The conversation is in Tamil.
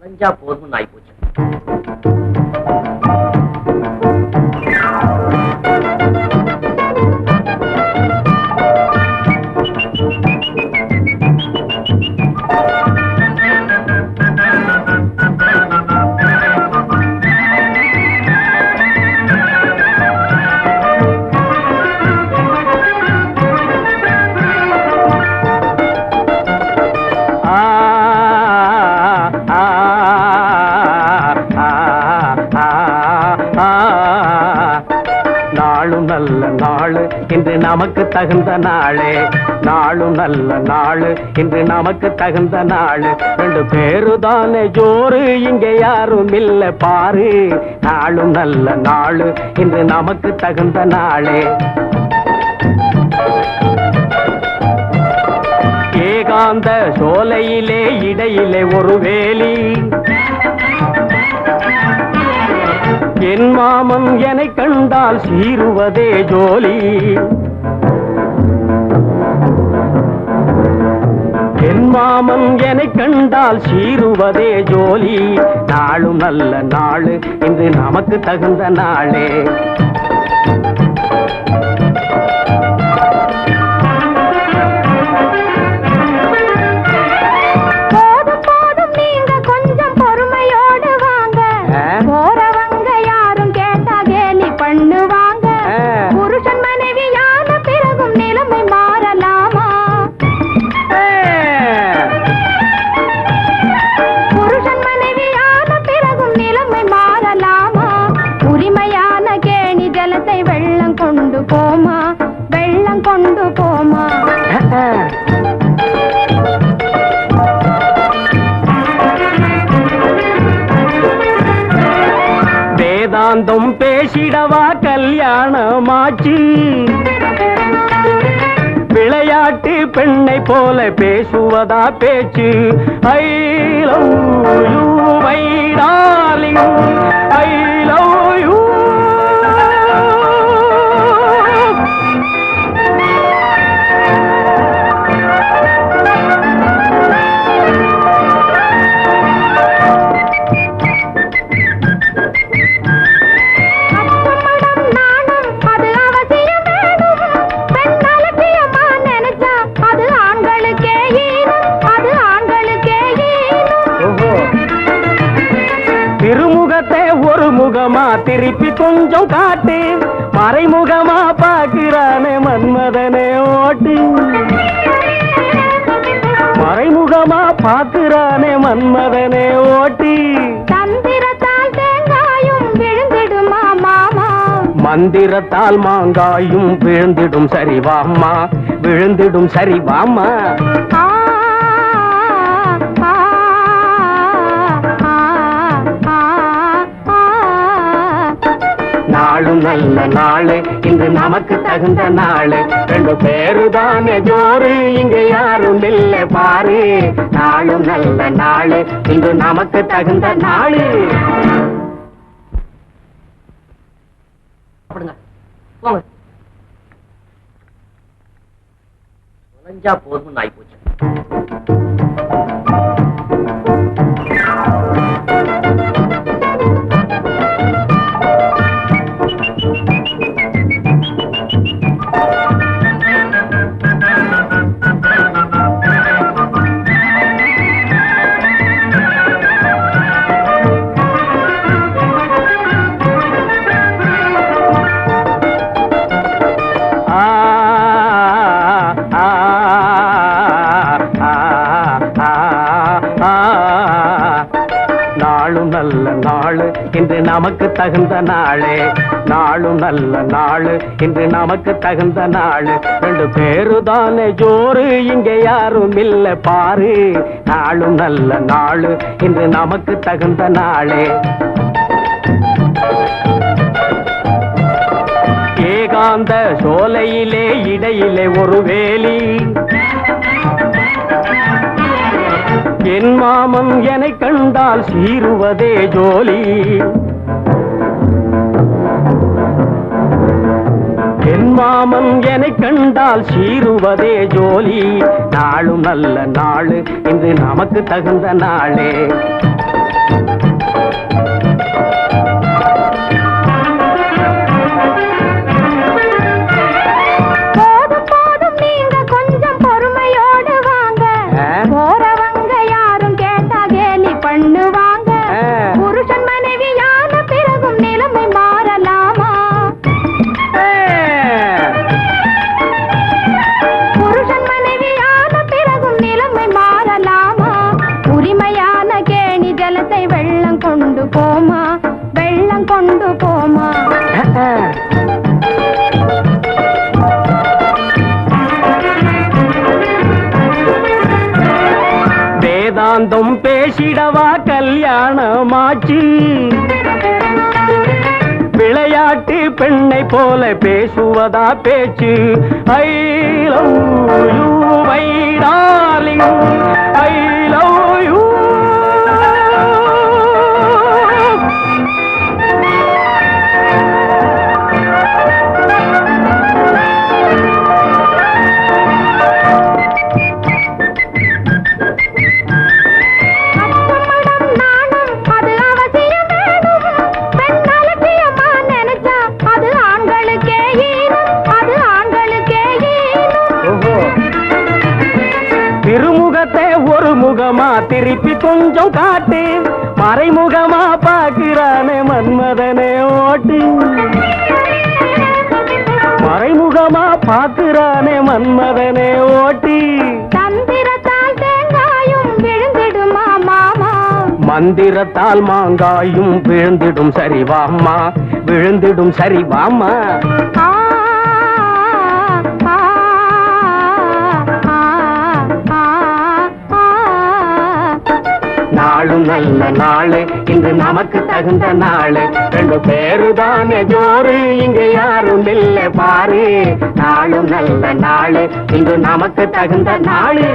தொலைஞ்சா போதும்னு ஆகி போச்சு நமக்கு தகுந்த நாளே. நாளும் நல்ல நாள். இன்று நமக்கு தகுந்த நாள். ரெண்டு பேரு தானே ஜோறு இங்க யாரும் இல்ல பாரு. நாளும் நல்ல நாள். இன்று நமக்கு தகுந்த நாளே. ஏகாந்த சோலையிலே இடையிலே ஒரு வேலி. என் மாமன் என்னை கண்டால் சீருவதே ஜோலி. மாமன் என்னை கண்டால் சீருவதே ஜோலி. நாளும் நல்ல நாள் இன்று நமக்கு தகுந்த நாளே. வேதாந்தம் பேசிடவா கல்யாணமாச்சு? விளையாட்டு பெண்ணை போல பேசுவதா பேச்சு? ஐலம் திருப்பி கொஞ்சம் காட்டு மறைமுகமா பாக்குறானே மன்மதனே ஓட்டு. மறைமுகமா பாக்குறானே மன்மதனே ஓட்டி. மந்திரத்தால் மாங்காயும் விழுந்திடும் சரிவாம்மா விழுந்திடும் சரிவாம்மா நாளும் நல்ல நாளு. இன்று நமக்கு தகுந்த நாளு. ரெண்டு பேரு தானே ஜோறு இங்க யாரும் இல்ல பாரு. நாளும் நல்ல நாளு. இன்று நமக்கு தகுந்த நாளு. போங்க. தொலைஞ்சா போதும்னு ஆயிப்போச்சு. நமக்கு தகுந்த நாளே. நாளும் நல்ல நாள். இன்று நமக்கு தகுந்த நாள். ரெண்டு பேரு தானே ஜோறு. இங்கே யாரும் இல்ல பாரு. நாளும் நல்ல நாள். இன்று நமக்கு தகுந்த நாளே. ஏகாந்த சோலையிலே இடையிலே ஒரு வேலி. என் மாமன் என கண்டால் சீருவதே ஜோலி. மாமன் என கண்டால் சீருவதே ஜோலி. நாளும் நல்ல நாள் இன்று நமக்கு தகுந்த நாளே. கொண்டு போமா? வெள்ளம் கொண்டு போமா? வேதாந்தம் பேசிடவா கல்யாணமாச்சு? விளையாட்டு பெண்ணை போல பேசுவதா பேச்சு? ஐ முகமா திருப்பி கொஞ்சம் காட்டு. மறைமுகமா பாக்குறானே மன்மதனே ஓட்டு. மறைமுகமா பாக்குறானே மன்மதனே ஓட்டி. மந்திரத்தால் மாங்காயும் விழுந்திடும் சரிவாம்மா விழுந்திடும் சரிவாம்மா நல்ல நாளு இன்று நமக்கு தகுந்த நாளு. ரெண்டு பேரு தானே ஜோறு இங்க யாரும் இல்ல பாரு. நாளும் நல்ல நாளு இன்று நமக்கு தகுந்த நாளு.